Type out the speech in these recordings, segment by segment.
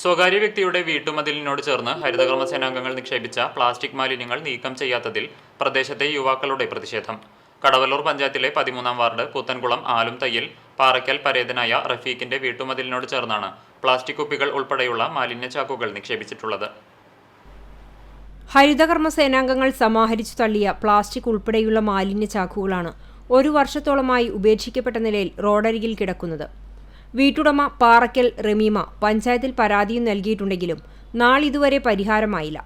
സ്വകാര്യ വ്യക്തിയുടെ വീട്ടുമതിലിനോട് ചേർന്ന് ഹരിതകർമ്മ സേനാംഗങ്ങൾ നിക്ഷേപിച്ച പ്ലാസ്റ്റിക് മാലിന്യങ്ങൾ നീക്കം ചെയ്യാത്തതിൽ പ്രദേശത്തെ യുവാക്കളുടെ പ്രതിഷേധം. കടവല്ലൂർ പഞ്ചായത്തിലെ പതിമൂന്നാം വാർഡ് കൂത്തൻകുളം ആലും തയ്യിൽ പാറയ്ക്കൽ പരേതനായ റഫീഖിന്റെ വീട്ടുമതിലിനോട് ചേർന്നാണ് പ്ലാസ്റ്റിക് കുപ്പികൾ ഉൾപ്പെടെയുള്ള മാലിന്യ ചാക്കുകൾ നിക്ഷേപിച്ചിട്ടുള്ളത്. ഹരിതകർമ്മ സേനാംഗങ്ങൾ സമാഹരിച്ചു തള്ളിയ പ്ലാസ്റ്റിക് ഉൾപ്പെടെയുള്ള മാലിന്യ ചാക്കുകളാണ് ഒരു വർഷത്തോളമായി ഉപേക്ഷിക്കപ്പെട്ട നിലയിൽ റോഡരികിൽ കിടക്കുന്നത്. വീട്ടുടമ പാറയ്ക്കൽ റമീമ പഞ്ചായത്തിൽ പരാതിയും നൽകിയിട്ടുണ്ടെങ്കിലും നാളിതുവരെ പരിഹാരമായില്ല.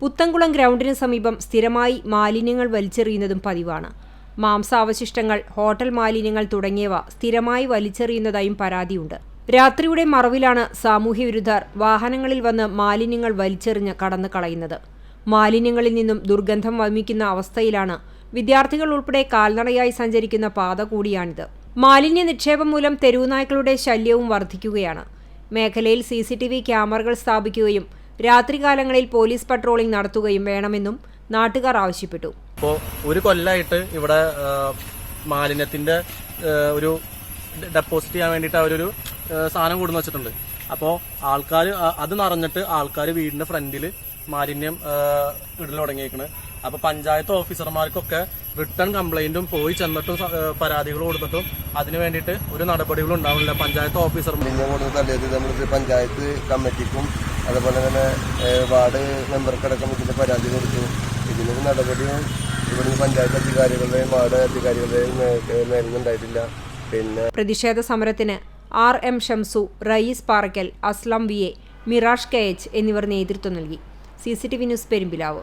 പുത്തൻകുളം ഗ്രൗണ്ടിന് സമീപം സ്ഥിരമായി മാലിന്യങ്ങൾ വലിച്ചെറിയുന്നതും പതിവാണ്. മാംസാവശിഷ്ടങ്ങൾ ഹോട്ടൽ മാലിന്യങ്ങൾ തുടങ്ങിയവ സ്ഥിരമായി വലിച്ചെറിയുന്നതായും പരാതിയുണ്ട്. രാത്രിയുടെ മറവിലാണ് സാമൂഹ്യവിരുദ്ധർ വാഹനങ്ങളിൽ വന്ന് മാലിന്യങ്ങൾ വലിച്ചെറിഞ്ഞ് കടന്നു കളയുന്നത്. മാലിന്യങ്ങളിൽ നിന്നും ദുർഗന്ധം വമിക്കുന്ന അവസ്ഥയിലാണ് വിദ്യാർത്ഥികൾ ഉൾപ്പെടെ കാൽനടയായി സഞ്ചരിക്കുന്ന പാത കൂടിയാണിത്. മാലിന്യ നിക്ഷേപം മൂലം തെരുവുനായ്ക്കളുടെ ശല്യവും വർദ്ധിക്കുകയാണ് മേഖലയിൽ സി സി ടി വി ക്യാമറകൾ സ്ഥാപിക്കുകയും രാത്രികാലങ്ങളിൽ പോലീസ് പട്രോളിംഗ് നടത്തുകയും വേണമെന്നും നാട്ടുകാർ ആവശ്യപ്പെട്ടു. ഇപ്പോൾ ഒരു കൊല്ലമായിട്ട് ഇവിടെ മാലിന്യത്തിന്റെ ഒരു ഡെപ്പോസിറ്റ് ചെയ്യാൻ വേണ്ടിയിട്ട് അവരൊരു സാധനം കൊടുന്ന് വെച്ചിട്ടുണ്ട്. അപ്പോൾ ആൾക്കാർ അത് നിറഞ്ഞിട്ട് ആൾക്കാർ വീടിന്റെ ഫ്രണ്ടിൽ മാലിന്യം ഇടൽ തുടങ്ങിയേക്കണ്. അപ്പൊ പഞ്ചായത്ത് ഓഫീസർമാർക്കൊക്കെ റിട്ടേൺ കംപ്ലൈന്റും പോയി ചെന്നിട്ടും പരാതികൾ കൊടുത്തിട്ടും അതിന് വേണ്ടിയിട്ട് ഒരു നടപടികളും ഉണ്ടാവില്ല പഞ്ചായത്ത് ഓഫീസർ പഞ്ചായത്ത് കമ്മിറ്റിക്കും അതുപോലെ തന്നെ വാർഡ് മെമ്പർക്കടക്കം ഇതിന്റെ പരാതി കൊടുത്തു. ഇതിനൊരു നടപടിയും ഇവിടുന്ന് പഞ്ചായത്ത് അധികാരികളുടെയും വാർഡ് അധികാരികളുടെയും മേലുന്നുണ്ടായിട്ടില്ല പിന്നെ പ്രതിഷേധ സമരത്തിന് R M Shamsu Raees Parakkal Aslam V A Mirash K H എന്നിവർ നേതൃത്വം നൽകി. C C T V news Perumpilavu.